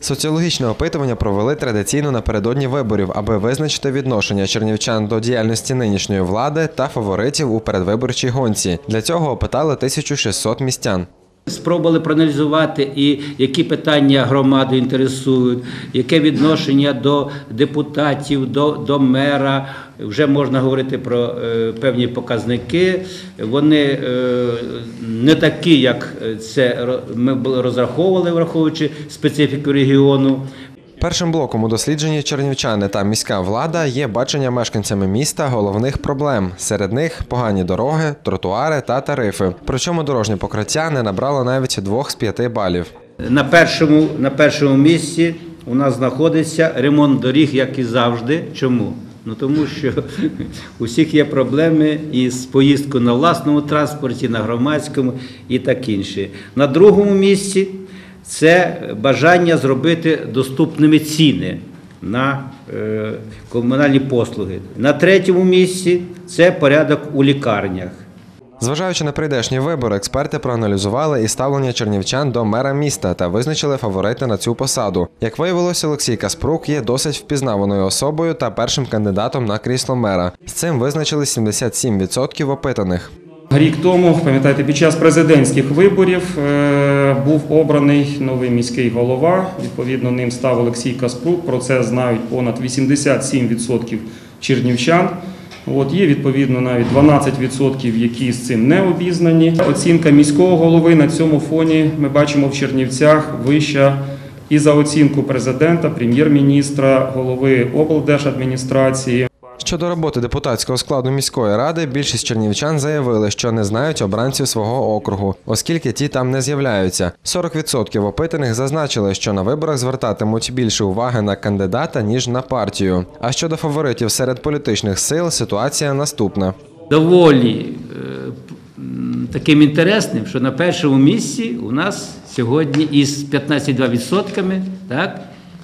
Соціологічне опитування провели традиційно напередодні виборів, аби визначити відношення чернівчан до діяльності нинішньої влади та фаворитів у передвиборчій гонці. Для цього опитали 1600 містян. Спробували проаналізувати і які питання громади інтересують, яке відношення до депутатів, до, до мера. Вже можна говорити про е, певні показники. Вони е, не такі, як це ми розраховували, враховуючи специфіку регіону. Першим блоком у дослідженні чернівчани та міська влада є бачення мешканцями міста головних проблем. Серед них погані дороги, тротуари та тарифи. Причому дорожнє покриття не набрало навіть двох з п'яти балів. На першому, на першому місці у нас знаходиться ремонт доріг, як і завжди. Чому? Ну тому що у всіх є проблеми із поїздкою на власному транспорті, на громадському і так інше. На другому місці це бажання зробити доступними ціни на е, комунальні послуги. На третьому місці це порядок у лікарнях. Зважаючи на прийдешні вибори, експерти проаналізували і ставлення чернівчан до мера міста та визначили фаворита на цю посаду. Як виявилося, Олексій Каспрук є досить впізнаваною особою та першим кандидатом на крісло мера. З цим визначили 77% опитаних. Рік тому, пам'ятаєте, під час президентських виборів е, був обраний новий міський голова. Відповідно, ним став Олексій Каспрук. Про це знають понад 87% чернівчан. От є відповідно навіть 12%, які з цим не обізнані. Оцінка міського голови на цьому фоні ми бачимо в Чернівцях вища і за оцінку президента, прем'єр-міністра, голови облдержадміністрації. Щодо роботи депутатського складу міської ради, більшість чернівчан заявили, що не знають обранців свого округу, оскільки ті там не з'являються. 40% опитаних зазначили, що на виборах звертатимуть більше уваги на кандидата ніж на партію. А щодо фаворитів серед політичних сил, ситуація наступна. доволі е, таким інтересним, що на першому місці у нас сьогодні із 15,2% так,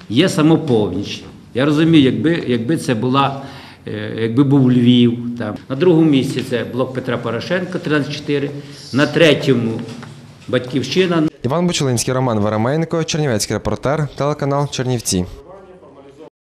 є самоповніч. Я розумію, якби, якби це була. Е, Якби був Львів, там. на другому місці це блок Петра Порошенка 13,4, на третьому Батьківщина Іван Бучелинський, Роман Веременко, Чернівецький репортер, телеканал Чернівці.